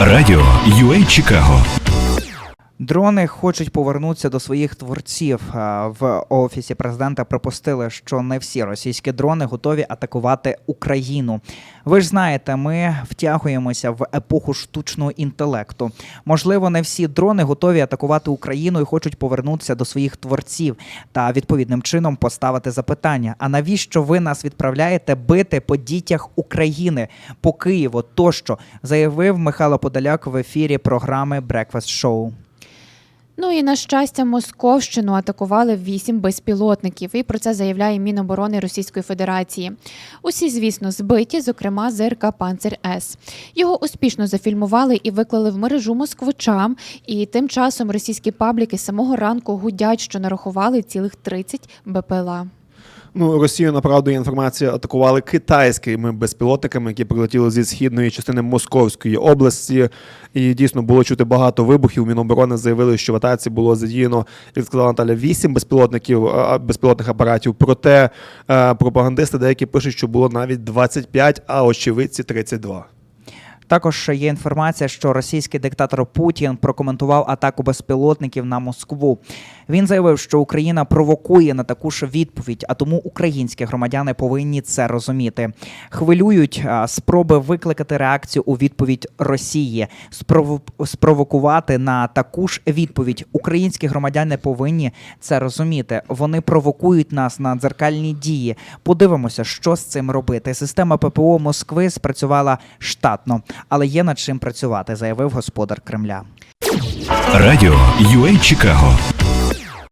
Радіо UA Чикаго Дрони хочуть повернутися до своїх творців. В офісі президента припустили, що не всі російські дрони готові атакувати Україну. Ви ж знаєте, ми втягуємося в епоху штучного інтелекту. Можливо, не всі дрони готові атакувати Україну і хочуть повернутися до своїх творців та відповідним чином поставити запитання: а навіщо ви нас відправляєте бити по дітях України по Києву? Тощо заявив Михайло Подоляк в ефірі програми Breakfast Show. Ну і на щастя, Московщину атакували вісім безпілотників, і про це заявляє Міноборони Російської Федерації. Усі, звісно, збиті, зокрема ЗРК Панцер С. Його успішно зафільмували і виклали в мережу москвичам. І тим часом російські пабліки самого ранку гудять, що нарахували цілих 30 БПЛА. Ну, Росію направду інформація атакували китайськими безпілотниками, які прилетіли зі східної частини Московської області. І дійсно було чути багато вибухів. Міноборони заявили, що в атаці було задіяно, як сказала Наталя, вісім безпілотників безпілотних апаратів. Проте е, пропагандисти деякі пишуть, що було навіть 25, а очевидці 32. Також є інформація, що російський диктатор Путін прокоментував атаку безпілотників на Москву. Він заявив, що Україна провокує на таку ж відповідь, а тому українські громадяни повинні це розуміти. Хвилюють спроби викликати реакцію у відповідь Росії, спрово- спровокувати на таку ж відповідь. Українські громадяни повинні це розуміти. Вони провокують нас на дзеркальні дії. Подивимося, що з цим робити. Система ППО Москви спрацювала штатно, але є над чим працювати, заявив господар Кремля. Радіо UA Чикаго